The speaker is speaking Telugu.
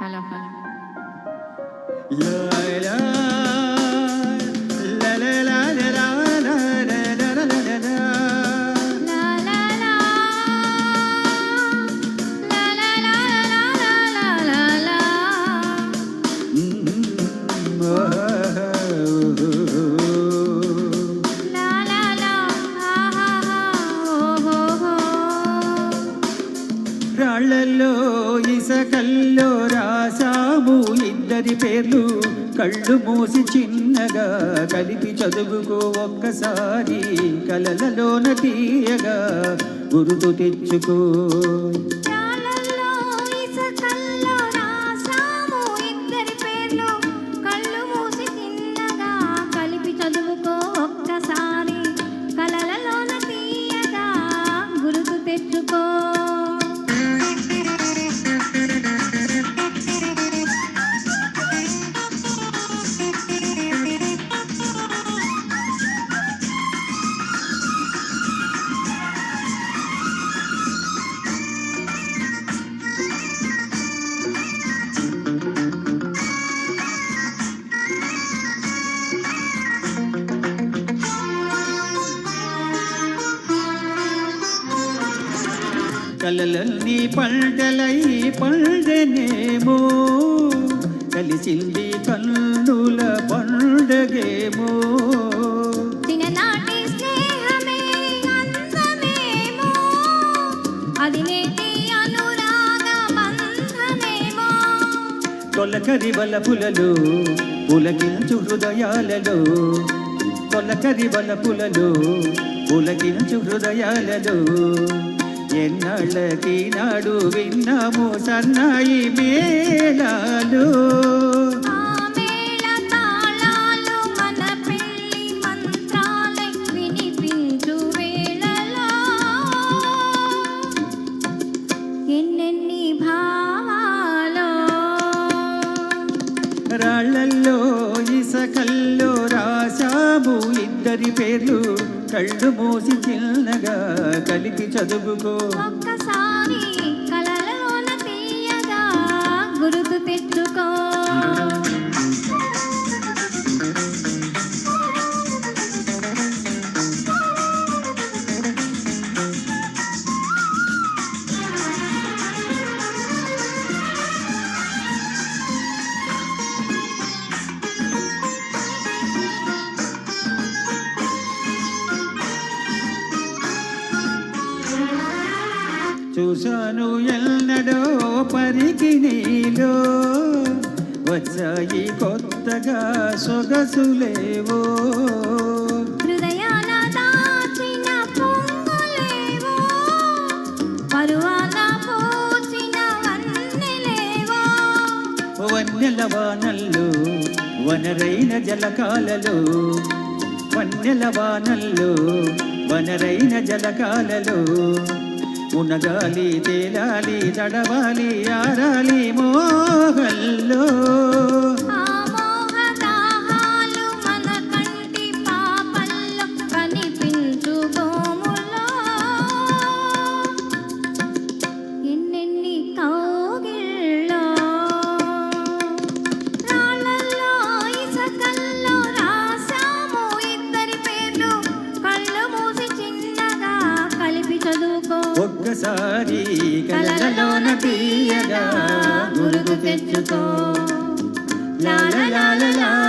Hello. La, la. ఇసకల్లో రాసాము ఇద్దరి పేర్లు. కళ్ళు మూసి చిన్నగా కలిపి చదువుకో ఒక్కసారి. కలలలోన తీయగా గురుతు తెచ్చుకో. కలలన్నీ పంటలై పండనేమో కలిసింది కన్నుల పండగేమో. తొలకరి బలపులలో పులకించు హృదయాలలో తొలకరి బలపులలో పులకించు హృదయాలలో. ఎన్నళ్ళకి నాడు విన్నాము సన్నాయి మేళాలు. పేర్లు కళ్ళు మోసి చిన్నగా కలిపి చదువుకో. ఒక్కసారి చూశాను ఎన్నడో పరికి నీలో. వచ్చాయి కొత్తగా సొగసులేవో వన్నెల వానల్లో వనరైన జలకాలలో. వన్నెల వానల్లో వనరైన జలకాలలో. మునగాలి తేలాలి తడవాలి ఆరాలి మోహల్లో. ago. La la la la la.